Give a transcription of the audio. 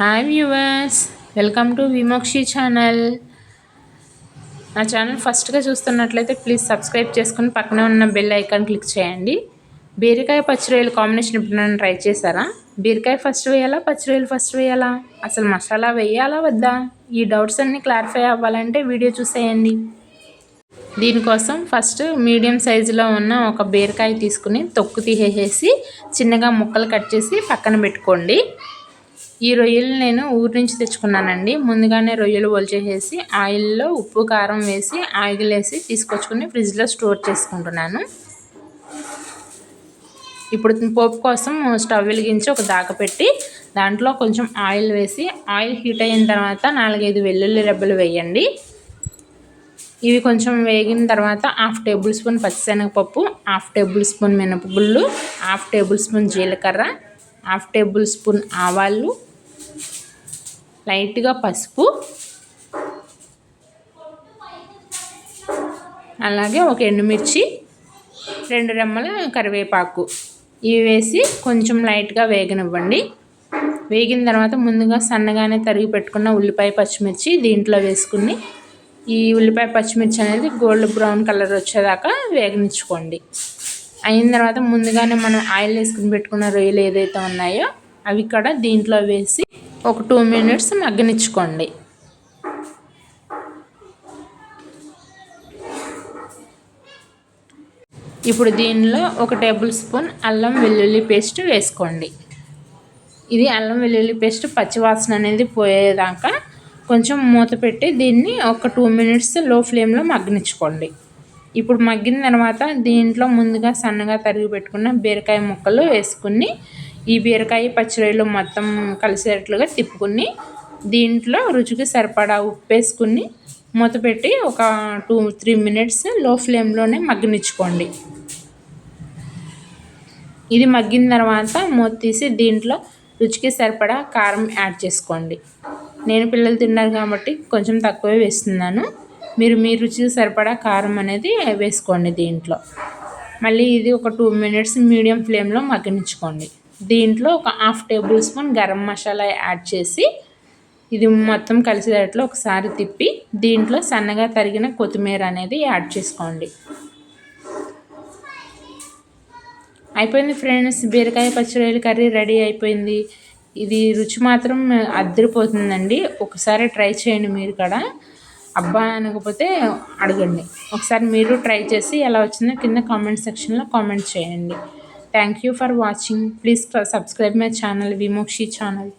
Hi viewers welcome to Vimokshi channel నా channel ఫస్ట్గా చూస్తున్నట్లయితే ప్లీజ్ సబ్స్క్రైబ్ చేసుకుని పక్కనే ఉన్న బెల్ ఐకాన్ క్లిక్ చేయండి. బీరకాయ పచ్చిరొయ్యలు కాంబినేషన్ ఇప్పుడు ట్రై చేశారా? బీరకాయ ఫస్ట్ వేయాలా పచ్చిరొయ్యలు ఫస్ట్ వేయాలా? అసలు మసాలా వేయాలా వద్దా? ఈ డౌట్స్ అన్నీ క్లారిఫై అవ్వాలంటే వీడియో చూసేయండి. దీనికోసం ఫస్ట్ మీడియం సైజులో ఉన్న ఒక బీరకాయ తీసుకుని తొక్కు తీసేసి చిన్నగా ముక్కలు కట్ చేసి పక్కన పెట్టుకోండి. ఈ రొయ్యలు నేను ఊరి నుంచి తెచ్చుకున్నానండి. ముందుగానే రొయ్యలు ఒలిచేసేసి ఆయిల్లో ఉప్పు కారం వేసి ఆయిల్ వేసి తీసుకొచ్చుకుని ఫ్రిడ్జ్లో స్టోర్ చేసుకుంటున్నాను. ఇప్పుడు పోపు కోసం స్టవ్ వెలిగించి ఒక దాక పెట్టి దాంట్లో కొంచెం ఆయిల్ వేసి ఆయిల్ హీట్ అయిన తర్వాత నాలుగైదు వెల్లుల్లి రెబ్బలు వేయండి. ఇవి కొంచెం వేగిన తర్వాత హాఫ్ టేబుల్ స్పూన్ పచ్చిశనగపప్పు హాఫ్ టేబుల్ స్పూన్ మినపగుళ్ళు హాఫ్ టేబుల్ స్పూన్ జీలకర్ర హాఫ్ టేబుల్ స్పూన్ ఆవాలు లైట్గా పసుపు. అలాగే ఒక ఎండుమిర్చి రెండు రెమ్మల కరివేపాకు. ఇవి వేసి కొంచెం లైట్గా వేగనివ్వండి. వేగిన తర్వాత ముందుగా సన్నగానే తరిగి పెట్టుకున్న ఉల్లిపాయ పచ్చిమిర్చి దీంట్లో వేసుకుని ఈ ఉల్లిపాయ పచ్చిమిర్చి అనేది గోల్డ్ బ్రౌన్ కలర్ వచ్చేదాకా వేగనించుకోండి అయిన తర్వాత ముందుగానే మనం ఆయిల్ వేసుకుని పెట్టుకున్న రొయ్యలు ఏదైతే ఉన్నాయో అవి కూడా దీంట్లో వేసి ఒక టూ మినిట్స్ మగ్గనిచ్చుకోండి. ఇప్పుడు దీనిలో ఒక టేబుల్ స్పూన్ అల్లం వెల్లుల్లి పేస్ట్ వేసుకోండి. ఇది అల్లం వెల్లుల్లి పేస్ట్ పచ్చివాసన అనేది పోయేదాకా కొంచెం మూత పెట్టి దీన్ని ఒక టూ మినిట్స్లో ఫ్లేమ్లో మగ్గనిచ్చుకోండి. ఇప్పుడు మగ్గిన తర్వాత దీంట్లో ముందుగా సన్నగా తరిగి పెట్టుకున్న బీరకాయ ముక్కలు వేసుకుని ఈ బీరకాయ పచ్చిరొయ్యలు మొత్తం కలిసేటట్లుగా తిప్పుకుని దీంట్లో రుచికి సరిపడా ఉప్పు వేసుకుని మూత పెట్టి ఒక టూ త్రీ మినిట్స్లో ఫ్లేమ్లోనే మగ్గనిచ్చుకోండి. ఇది మగ్గిన తర్వాత మూత తీసి దీంట్లో రుచికి సరిపడా కారం యాడ్ చేసుకోండి. నేను పిల్లలు తిన్నారు కాబట్టి కొంచెం తక్కువే వేస్తున్నాను. మీరు మీ రుచికి సరిపడా కారం అనేది వేసుకోండి దీంట్లో. మళ్ళీ ఇది ఒక టూ మినిట్స్ మీడియం ఫ్లేమ్లో మగ్గనించుకోండి దీంట్లో ఒక half tablespoon garam masala add చేసి ఇది మొత్తం కలిసేటట్లు ఒకసారి తిప్పి దీంట్లో సన్నగా తరిగిన కొత్తిమీర అనేది యాడ్ చేసుకోండి. అయిపోయింది ఫ్రెండ్స్. బీరకాయ పచ్చిరొయ్యల కర్రీ రెడీ అయిపోయింది. ఇది రుచి మాత్రం అద్దరిపోతుందండి. ఒకసారి ట్రై చేయండి మీరు కూడా. అబ్బా అనకపోతే అడగండి. ఒకసారి మీరు ట్రై చేసి ఎలా వచ్చిందో కింద కామెంట్ సెక్షన్లో కామెంట్ చేయండి. Thank you for watching please subscribe my channel Vimokshi channel